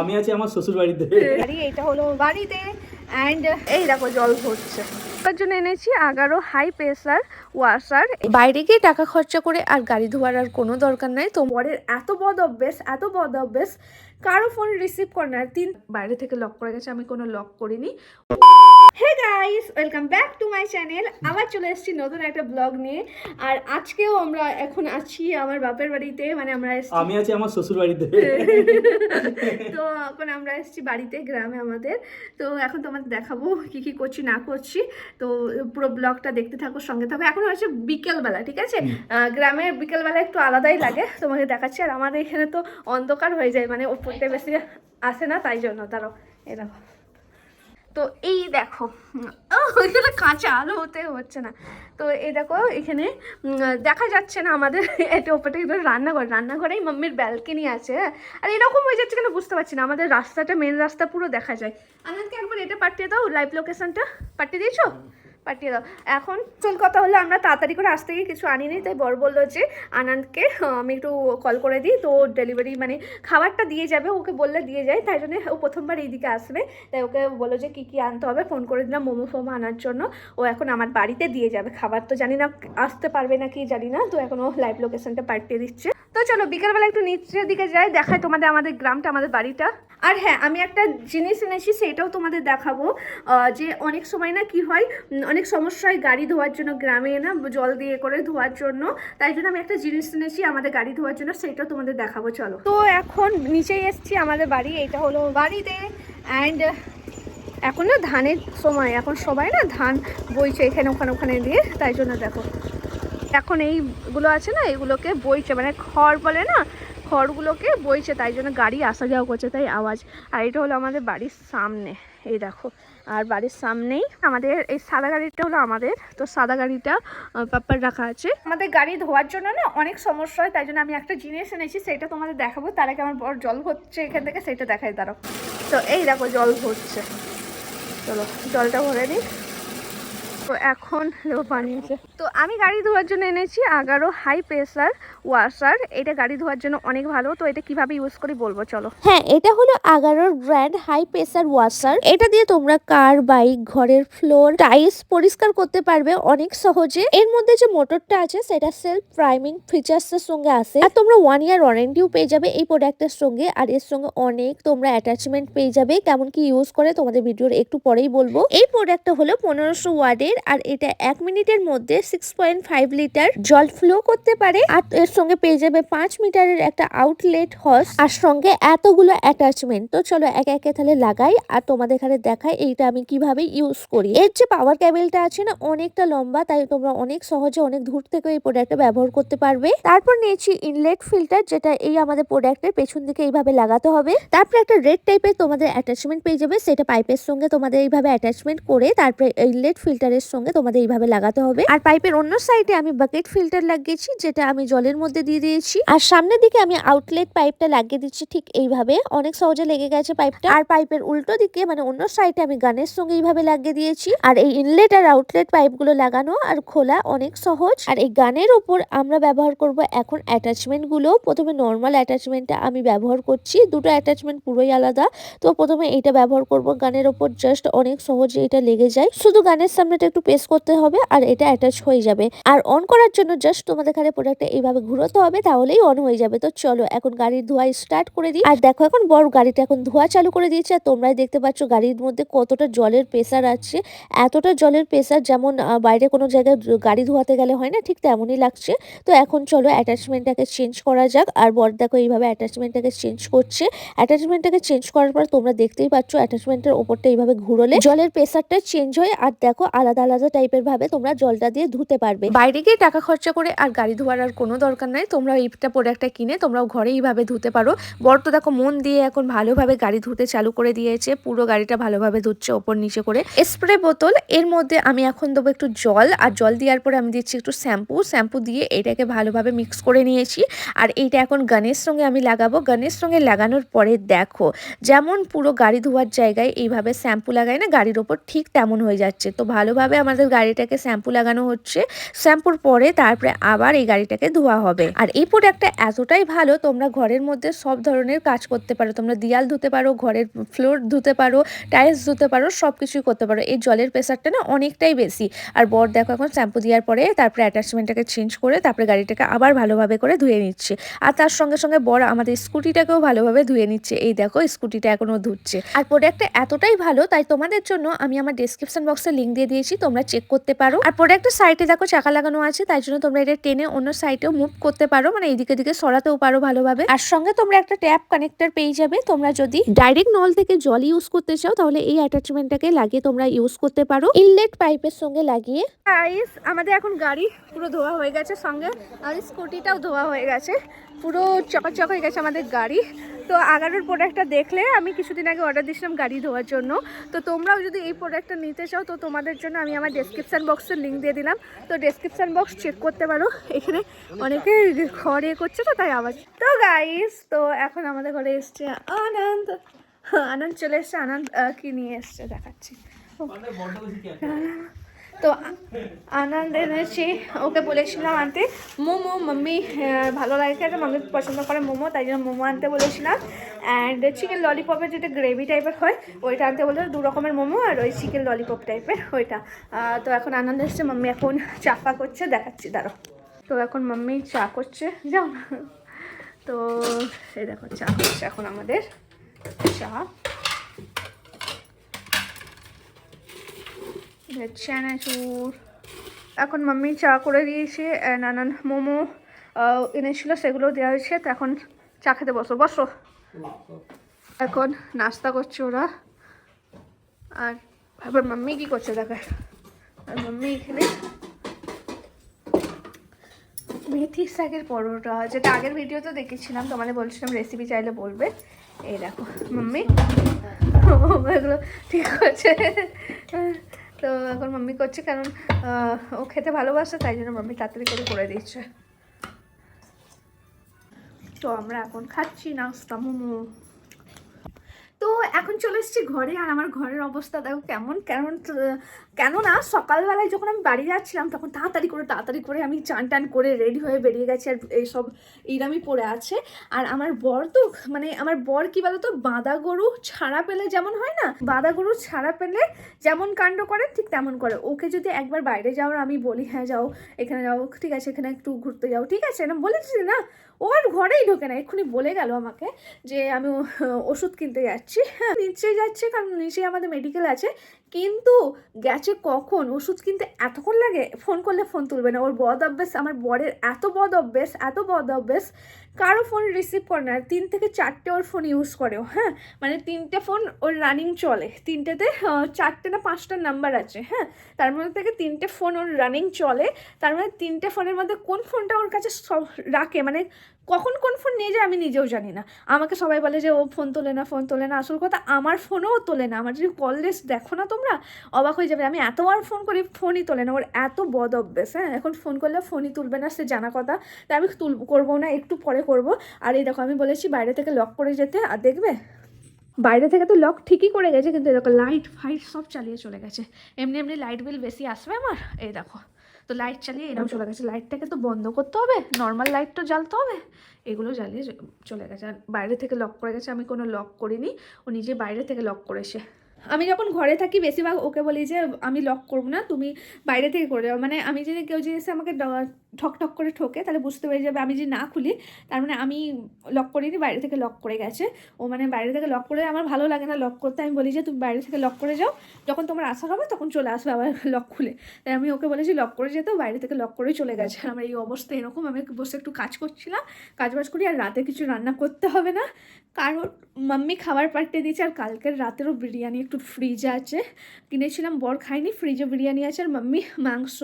আমি আছি আমার শ্বশুর বাড়িতে এইটা এটা হলো বাড়িতে। অ্যান্ড এই দেখো জল ভরছে। তার জন্য এনেছি এগারো হাই প্রেসার ওয়াশার বাইরে গিয়ে টাকা খরচা করে আর গাড়ি ধোয়ার আর কোনো দরকার নাই। তো বরের এত বদ অভ্যেস এত বদ অভ্যেস কারও ফোন রিসিভ করে না। তিন বাইরে থেকে লক করে গেছে আমি কোনো লক করিনি। Hey guys welcome back to my channel আবার চলে এসেছি নতুন একটা ব্লগ নিয়ে। আর আজকেও আমরা এখন আছি আমার বাপের বাড়িতে মানে আমরা এসেছি আমি আছি আমার শ্বশুর বাড়িতে। তো এখন আমরা এসেছি বাড়িতে গ্রামে আমাদের। তো এখন তোমাদের দেখাবো কি কি করছি না করছি। তো পুরো ব্লগটা দেখতে থাকো সঙ্গে থাকো। এখন হচ্ছে বিকেলবেলা ঠিক আছে? আহ, গ্রামের বিকেলবেলা একটু আলাদাই লাগে তোমাকে দেখাচ্ছি। আর আমাদের এখানে তো অন্ধকার হয়ে যায় মানে ওপরটা বেশি আসে না, তাই জন্য তারও এ দেখো। তো এই দেখো এখানে কাঁচা আলো হতে হচ্ছে না। তো এই দেখো, এখানে দেখা যাচ্ছে না আমাদের এটা ওপরটা কিন্তু রান্নাঘর, রান্নাঘরেই মাম্মির ব্যালকনি আছে হ্যাঁ। আর এরকম হয়ে যাচ্ছে কেন বুঝতে পারছি না, আমাদের রাস্তাটা মেন রাস্তা পুরো দেখা যায়। আনন্দকে একবার এটা পাঠিয়ে দাও লাইভ লোকেশনটা পাঠিয়ে দিয়েছ? পাঠিয়ে দাও। এখন চল কথা হলো, আমরা তাড়াতাড়ি করে আসতে গিয়ে কিছু আনিনি, তাই বর বলল যে আনন্দকে আমি একটু কল করে দিই। তো ডেলিভারি মানে খাবারটা দিয়ে যাবে, ওকে বললে দিয়ে যায়, তাই জন্য ও প্রথমবার এইদিকে আসবে। তাই ওকে বলল যে কী কী আনতে হবে ফোন করে দিলাম মোমো ফোমো আনার জন্য। ও এখন আমার বাড়িতে দিয়ে যাবে। খাবার তো জানি না, আসতে পারবে না কি জানি না, তো এখন ও লাইভ লোকেশনটা পাঠিয়ে দিচ্ছে। তো চলো, বিকেলবেলা একটু নিচের দিকে যাই, দেখাই তোমাদের আমাদের গ্রামটা, আমাদের বাড়িটা। আর হ্যাঁ আমি একটা জিনিস এনেছি, সেটাও তোমাদের দেখাবো। যে অনেক সময় না কি হয় অনেক সমস্যা হয় গাড়ি ধোয়ার জন্য গ্রামে না, জল দিয়ে করে ধোয়ার জন্য। তাই জন্য আমি একটা জিনিস এনেছি আমাদের গাড়ি ধোয়ার জন্য সেটাও তোমাদের দেখাবো, চলো। তো এখন নিচেই এসছি আমাদের বাড়ি এটা হলো বাড়িতে। অ্যান্ড এখন না ধানের সময়, এখন সবাই না ধান বইছে এখানে, ওখানে ওখানে দিয়ে, তাই জন্য দেখো। এখন এইগুলো আছে না এগুলোকে বইছে মানে খড় বলে না খড়গুলোকে বইছে, তাই জন্য গাড়ি আসা যাওয়া করছে, তাই আওয়াজ। আর এটা হলো আমাদের বাড়ির সামনে, এই দেখো। আর বাড়ির সামনেই আমাদের, এই সাদা গাড়িটা হলো আমাদের। তো সাদা গাড়িটা পাপ্পার রাখা আছে। আমাদের গাড়ি ধোয়ার জন্য না অনেক সমস্যা হয়, তাই জন্য আমি একটা জিনিস এনেছি, সেটা তোমাদের দেখাবো। তার আগে আমার বড় জল ভরছে এখান থেকে, সেটা দেখাই দাঁড়ো তো এই দেখো, জল ভরছে। চলো, জলটা ভরে দিই তো এখন লো বানিয়েছে। তো আমি গাড়ি ধোয়ার জন্য এনেছি এগারো হাই প্রেসার ওয়াশার এটা গাড়ি ধোয়ার জন্য অনেক ভালো, তো এটা কীভাবে ইউজ করি বলব, চলো। হ্যাঁ এটা হলো আগারোর ব্র্যান্ড হাই প্রেসার ওয়াশার এটা দিয়ে তোমরা কার বাইক ঘরের ফ্লোর টাইলস পরিষ্কার করতে পারবে অনেক সহজে। এর মধ্যে যে মোটরটা আছে, সেটা সেলফ প্রাইমিং ফিচার্স এর সঙ্গে আছে। আর তোমরা ওয়ান ইয়ার ওয়ারেন্টিও পেয়ে যাবে এই প্রোডাক্টের সঙ্গে। আর এর সঙ্গে অনেক তোমরা অ্যাটাচমেন্ট পেয়ে যাবে। কেমন কি ইউজ করে তোমাদের ভিডিওর একটু পরেই বলব। এই প্রোডাক্টটা হলো পনেরোশো ওয়ার্ডের আর এটা এক মিনিটের মধ্যে সিক্স পয়েন্ট ফাইভ লিটার জল ফ্লো করতে পারে আর এর সঙ্গে পেয়ে যাবে পাঁচ মিটারের একটা আউটলেট হস আর সঙ্গে এতগুলো অ্যাটাচমেন্ট তো চলো একে একে তাহলে লাগাই আর তোমাদের এখানে দেখাই এইটা আমি কীভাবে ইউজ করি। এর যে পাওয়ার ক্যাবেলটা আছে না, অনেকটা লম্বা, তাই তোমরা অনেক সহজে অনেক দূর থেকে এই প্রোডাক্টটা ব্যবহার করতে পারবে। তারপর নিয়েছি ইনলেট ফিল্টার যেটা এই আমাদের প্রোডাক্টের পেছন দিকে এইভাবে লাগাতে হবে। তারপর একটা রেড টাইপের তোমাদের অ্যাটাচমেন্ট পেয়ে যাবে, সেটা পাইপের সঙ্গে তোমাদের এইভাবে অ্যাটাচমেন্ট করে তারপরে ইনলেট ফিল্টারের সঙ্গে তোমাদের এইভাবে লাগাতে হবে। আর পাইপের অন্য সাইডে আমি বাকেট ফিল্টার লাগিয়েছি, যেটা আমি জলের মধ্যে দিয়ে দিয়েছি। আর সামনের দিকে আমি আউটলেট পাইপটা লাগিয়ে দিচ্ছি ঠিক এইভাবে। অনেক সহজে লেগে গেছে পাইপটা। আর পাইপের উল্টো দিকে মানে অন্য সাইডে আমি গানের সঙ্গে এইভাবে লাগিয়ে দিয়েছি। আর এই ইনলেট আর আউটলেট পাইপগুলো লাগানো আর খোলা অনেক সহজ। আর এই গানের ওপর আমরা ব্যবহার করব এখন অ্যাটাচমেন্টগুলো। প্রথমে নর্মাল অ্যাটাচমেন্টটা আমি ব্যবহার করছি। দুটো অ্যাটাচমেন্ট পুরোই আলাদা। তো প্রথমে এটা ব্যবহার করব গানের ওপর। জাস্ট অনেক সহজে এটা লেগে যায়। শুধু গানের সামনেটা একটু পেস করতে হবে আর এটা অ্যাটাচ হয়ে যাবে। আর অন করার জন্য জাস্ট তোমাদের এখানে প্রোডাক্টটা এইভাবে ঘুরোতে হবে, তাহলেই অন হয়ে যাবে। তো চলো এখন গাড়ির ধোয়া স্টার্ট করে দিই। আর দেখো এখন বড় গাড়িটা এখন ধোয়া চালু করে দিয়েছে, আর তোমরাই দেখতে পাচ্ছ গাড়ির মধ্যে কতটা জলের প্রেসার আছে। এতটা জলের প্রেসার যেমন বাইরে কোনো জায়গায় গাড়ি ধোয়াতে গেলে হয় না, ঠিক তেমনই লাগছে। তো এখন চলো অ্যাটাচমেন্টটাকে চেঞ্জ করা যাক। আর বর, দেখো এইভাবে অ্যাটাচমেন্টটাকে চেঞ্জ করছে। অ্যাটাচমেন্টটাকে চেঞ্জ করার পর তোমরা দেখতেই পাচ্ছ অ্যাটাচমেন্টের ওপরটা এইভাবে ঘুরোলে। জলের প্রেসারটা চেঞ্জ হয়ে। আর দেখো আলাদা আলাদা টাইপের ভাবে তোমরা জলটা দিয়ে ধুতে পারবে। বাইরে গিয়ে টাকা খরচা করে আর গাড়ি ধোয়ার আর কোনো দরকার নাই। তোমরা এইটা প্রোডাক্টটা কিনে তোমরাও ঘরে এইভাবে ধুতে পারো। বর তো দেখো মন দিয়ে এখন ভালোভাবে গাড়ি ধুতে চালু করে দিয়েছে। পুরো গাড়িটা ভালোভাবে ধুচ্ছে ওপর নিচে করে। স্প্রে বোতল, এর মধ্যে আমি এখন দেবো একটু জল। আর জল দেওয়ার পরে আমি দিচ্ছি একটু শ্যাম্পু। শ্যাম্পু দিয়ে এটাকে ভালোভাবে মিক্স করে নিয়েছি। আর এইটা এখন গানের সঙ্গে আমি লাগাবো। গানের সঙ্গে লাগানোর পরে দেখো, যেমন পুরো গাড়ি ধোয়ার জায়গায় এইভাবে শ্যাম্পু লাগাই না, গাড়ির ওপর ঠিক তেমন হয়ে যাচ্ছে। তো ভালোভাবে এইভাবে আমাদের গাড়িটাকে শ্যাম্পু লাগানো হচ্ছে। শ্যাম্পুর পরে তারপরে আবার এই গাড়িটাকে ধোয়া হবে। আর এই প্রোডাক্টটা এতটাই ভালো, তোমরা ঘরের মধ্যে সব ধরনের কাজ করতে পারো। তোমরা দিয়াল ধুতে পারো, ঘরের ফ্লোর ধুতে পারো টাইলস ধুতে পারো সব কিছুই করতে পারো। এই জলের প্রেশারটা না অনেকটাই বেশি। আর বর দেখো এখন শ্যাম্পু দেওয়ার পরে তারপরে অ্যাটাচমেন্টটাকে চেঞ্জ করে তারপরে গাড়িটাকে আবার ভালোভাবে করে ধুয়ে নিচ্ছে। আর তার সঙ্গে সঙ্গে বর আমাদের স্কুটিটাকেও ভালোভাবে ধুয়ে নিচ্ছে। এই দেখো, স্কুটিটা এখনও ধুচ্ছে। আর প্রোডাক্টটা এতটাই ভালো, তাই তোমাদের জন্য আমি আমার ডেসক্রিপশন বক্সে লিঙ্ক দিয়ে দিয়েছি। তোমরা চেক করতে পারো। আর প্রোডাক্টের সাইডে দেখো চাকা লাগানো আছে, তাই জন্য তোমরা এটা টেনে অন্য সাইডেও মুভ করতে পারো মানে এইদিকে দিকে সরাতেও পারো ভালোভাবে। আর সঙ্গে তোমরা একটা ট্যাপ কানেক্টর পেয়ে যাবে, তোমরা যদি ডাইরেক্ট নল থেকে জল ইউজ করতে চাও, তাহলে এই অ্যাটাচমেন্টটাকে লাগিয়ে তোমরা ইউজ করতে পারো। ইনলেট পাইপের সঙ্গে লাগিয়ে। আমাদের এখন গাড়ি পুরো ধোয়া হয়ে গেছে সঙ্গে, আর স্কুটিটাও ধোয়া হয়ে গেছে। পুরো চকাচক হয়ে গেছে আমাদের গাড়ি। তো আগারোর প্রোডাক্টটা দেখলে আমি কিছুদিন আগে অর্ডার দিয়েছিলাম গাড়ি ধোয়ার জন্য। তো তোমরাও যদি এই প্রোডাক্টটা নিতে চাও তো তোমাদের জন্য আমি আমার ডেসক্রিপশান বক্সের লিঙ্ক দিয়ে দিলাম। তো ডেসক্রিপশান বক্স চেক করতে পারো। এখানে অনেকে ঘরে করছে তো তাই আওয়াজ। তো গাইস তো এখন আমাদের ঘরে এসছে আনন্দ। আনন্দ চলে এসছে আনন্দ কি নিয়ে এসছে দেখাচ্ছি। তো আনন্দ এনেছি, ওকে বলেছিলাম আনতে। মোমো, মাম্মি ভালো লাগে খেতে, মাম্মি পছন্দ করে মোমো, তাই জন্য মোমো আনতে বলেছিলাম। অ্যান্ড চিকেন ললিপপের যেটা গ্রেভি টাইপের হয়, ওইটা আনতে বলে দু রকমের মোমো আর ওই চিকেন ললিপপ টাইপের ওইটা। তো এখন আনন্দ এসছে, মাম্মি এখন চাপা করছে, দেখাচ্ছি, দাঁড়ো। তো এখন মাম্মি চা করছে, যাও না। তো এই দেখো, চা এখন আমাদের, চা। চানাচুর এখন মাম্মি চা করে দিয়েছে নানান মোমো এনেছিল, সেগুলো দেওয়া হয়েছে, তো এখন চা খেতে বসো বসো। এখন নাস্তা করছে ওরা। আর আবার মাম্মি কি করছে, দেখো। আর মাম্মি এখানে মেথি শাকের পরোটা, যেটা আগের ভিডিওতে দেখেছিলাম তোমাদের বলছিলাম রেসিপি চাইলে বলবে। এই দেখো মাম্মি এগুলো ঠিক আছে তো এখন মাম্মি করছে কারণ ও খেতে ভালোবাসে, তাই জন্য মাম্মি তাড়াতাড়ি করে করে দিচ্ছে তো আমরা এখন খাচ্ছি নাস্তা, মোমো। তো এখন চলে এসেছি ঘরে, আর আমার ঘরের অবস্থা দেখো কেমন কেমন কেননা সকালবেলায় যখন আমি বাড়ি যাচ্ছিলাম, তখন তাড়াতাড়ি করে তাড়াতাড়ি করে আমি চান টান করে রেডি হয়ে বেরিয়ে গেছি আর এইসব ইরামি পড়ে আছে। আর আমার বর তো মানে আমার বর কি বলতো বাঁধা গরু ছাড়া পেলে যেমন হয় না বাঁধা গরু ছাড়া পেলে যেমন কাণ্ড করে, ঠিক তেমন করে। ওকে যদি একবার বাইরে যাওয়ার আমি বলি হ্যাঁ যাও, এখানে যাও, ঠিক আছে, এখানে একটু ঘুরতে যাও, ঠিক আছে? না বলেছি না। ও আর ঘরেই ঢোকে না, এক্ষুনি বলে গেল আমাকে যে, আমি ওষুধ কিনতে যাচ্ছি। হ্যাঁ নিচে যাচ্ছে, কারণ নিচে আমাদের মেডিকেল আছে। কিন্তু গেছে কখন? ওষুধ কিনতে এতক্ষণ লাগে? ফোন করলে ফোন তুলবে না। ওর বদ অভ্যেস, আমার বরের এত বদ অভ্যেস, এত বদ অভ্যেস, কারও ফোন রিসিভ করে না। তিন থেকে চারটে ওর ফোন ইউজ করে হ্যাঁ? মানে তিনটে ফোন ওর রানিং চলে। তিনটেতে চারটে না পাঁচটা নাম্বার আছে হ্যাঁ? তার মধ্যে থেকে তিনটে ফোন ওর রানিং চলে। তার মধ্যে তিনটে ফোনের মধ্যে কোন ফোনটা ওর কাছে সব রাখে? মানে কখন কোন ফোন নিয়ে যায় আমি নিজেও জানি না। আমাকে সবাই বলে যে, ও ফোন তোলে না ফোন তোলে না। আসল কথা, আমার ফোনও তোলে না। আমার যদি কল লিস্ট দেখো না তোমরা, অবাক হয়ে যাবে। আমি এতবার ফোন করি ফোনই তোলে না। ওর এত বদ অভ্যেস হ্যাঁ? এখন ফোন করলে ফোনই তুলবে না, সে জানা কথা। তাই আমি তুল, করব না, একটু পরে করব। আর এই দেখো, আমি বলেছি বাইরে থেকে লক করে যেতে। আর দেখবে, বাইরে থেকে তো লক ঠিকই করে গেছে, কিন্তু দেখো লাইট ফাইট সব চালিয়ে চলে গেছে। এমনি এমনি লাইট বিল বেশি আসবে আমার? এই দেখো। তো লাইট চালিয়ে এরকম চলে গেছে। লাইটটাকে তো বন্ধ করতে হবে নর্মাল লাইট তো জ্বালতে হবে। এগুলো জ্বালিয়ে চলে গেছে। আর বাইরে থেকে লক করে গেছে। আমি কোনো লক করিনি। ও নিজে বাইরে থেকে লক করেছে। আমি যখন ঘরে থাকি বেশিরভাগ ওকে বলি যে আমি লক করব না তুমি বাইরে থেকে করে যাও। মানে আমি যদি কেউ যদি এসে আমাকে ঠক ঠক করে ঠোকে তাহলে বুঝতে পেরে যাবে আমি যদি না খুলি তার মানে আমি লক করিনি বাইরে থেকে লক করে গেছে। ও মানে বাইরে থেকে লক করে আমার ভালো লাগে না লক করতে। আমি বলি যে তুমি বাইরে থেকে লক করে যাও। যখন তোমার আসা হবে তখন চলে আসবে আবার লক খুলে। তাই আমি ওকে বলেছি লক করে যেতেও বাইরে থেকে লক করেই চলে গেছে। আর আমার এই অবস্থা এরকম আমি বসে একটু কাজ করছিলাম কাজ বাজ করি আর রাতে কিছু রান্না করতে হবে না। কারণ মাম্মি খাবার পাঠিয়ে দিয়েছে আর কালকের রাতেরও বিরিয়ানি একটু ফ্রিজে আছে। কিনেছিলাম, বর খাইনি ফ্রিজে বিরিয়ানি আছে আর মাম্মি মাংস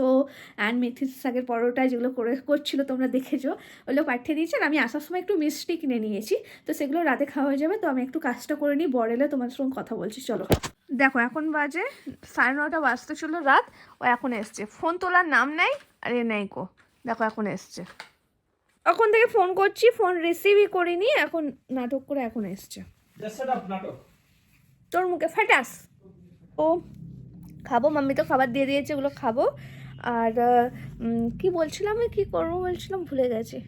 অ্যান্ড মেথির শাকের পরোটা যেগুলো করে করছিল তোমরা দেখেছ, ওগুলো পাঠিয়ে দিয়েছে আর আমি আসার সময় একটু মিষ্টি কিনে নিয়েছি। তো সেগুলো রাতে খাওয়া হয়ে যাবে, তো আমি একটু কাজটা করে নিই, বর এলে তোমার সঙ্গে কথা বলছি, চলো। দেখো, এখন বাজে সাড়ে নটা বাজতে ছিল রাত, ও এখন এসছে। ফোন তোলার নাম নাই আর এ নাই কো। দেখো, এখন এসছে। এখন থেকে ফোন করছি ফোন রিসিভই করিনি, এখন নাটক করে এখন এসছে। নাটক। তোর মুখে ফ্যাটাস ও, খাব, মাম্মি তো খাবার দিয়ে দিয়েছে, ওগুলো খাব। আর কি বলছিলাম কি করব বলছিলাম? ভুলে গেছি।